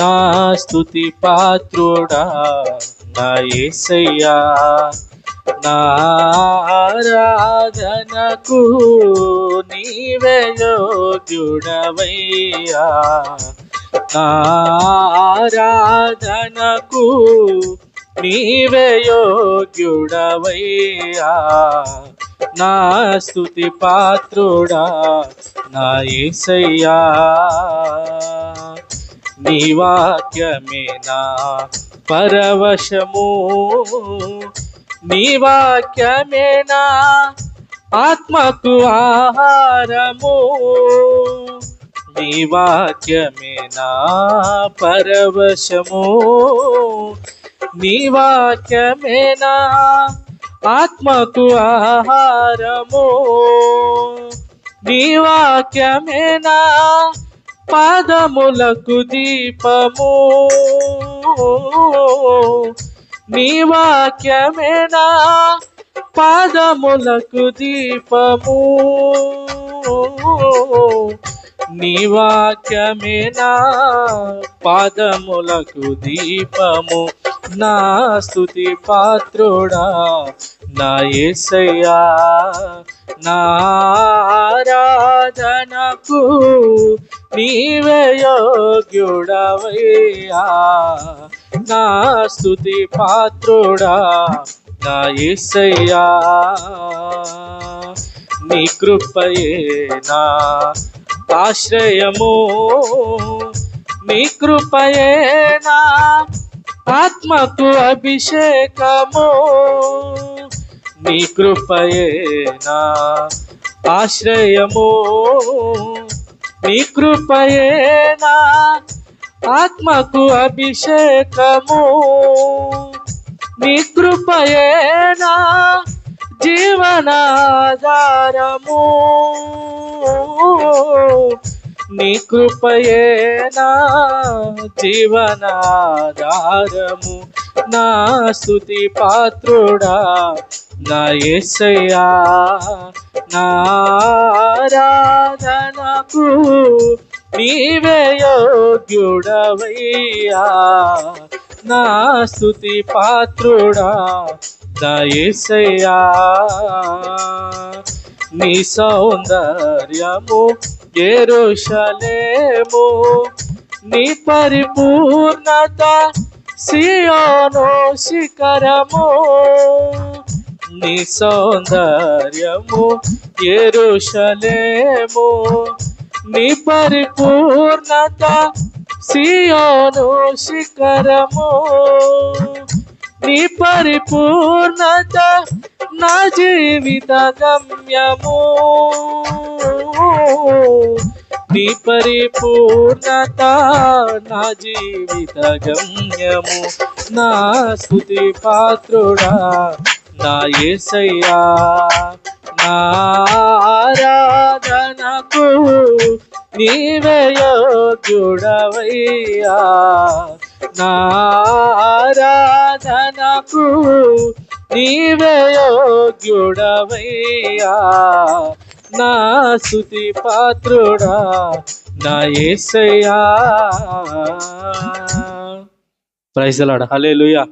నా స్థుతి పాత్రుడా నా ఏసయ్యా నా ఆరాధనకు నీవే యోగ్యుడవయ్యా. నా ఆరాధనకు నీవే యోగ్యుడవయ్యా. నా స్థుతి పాత్రుడా నా ఏసయ్యా. నీ వాక్యమే నా పరవశము నీ వాక్యమే నా ఆత్మకు ఆహారము నీ వాక్యమే నా పరవశము నీ వాక్యమే నా ఆత్మకు ఆహారము నీ వాక్యమే నా పాదములకు దీపము. నీ వాక్యమేనా? పాదములకు దీపము. నీ వాక్యమేనా? పాదములకు దీపము. నా స్థుతి పాత్రుడా నా ఏసయ్యా. నారాధనకు నీవే యోగ్యుడవయ్యా. నా స్థుతి పాత్రుడా నా యేసయ్యా నీ కృపయే నా ఆశ్రయము. నీ కృపయే నా ఆత్మకు అభిషేకము. నీ కృపయేనా ఆశ్రయము. నీ కృపయేనా ఆత్మకు అభిషేకము. నీ కృపయేనా జీవనాధారము. నీ కృపయేనా జీవనాధారము. నా స్థుతి పాత్రుడా నా యేసయ్యా నారాధనకు నీవే యోగ్యుడవయ్యా. నా స్థుతి పాత్రుడా నా యేసయ్యా నీ సౌందర్యము ఎరుషలేము నీ పరిపూర్ణత సియోను శిఖరము నీ సౌందర్యము ఎరుషలేము. నీ పరిపూర్ణత సియోను శిఖరము నీ పరిపూర్ణత నా జీవిత గమ్యము. నీ పరిపూర్ణత నా జీవిత గమ్యము నా స్థుతి పాత్రుడా నా ఏసయ్యా నా ఆరాధనకు నీవే యోగ్యుడవయ్యా నా ఆరాధనకు నీవే యోగ్యుడవయ్యా. నా స్థుతి పాత్రుడా నా ఏసయ్యా. ప్రైజ్ హలే హల్లెలూయా.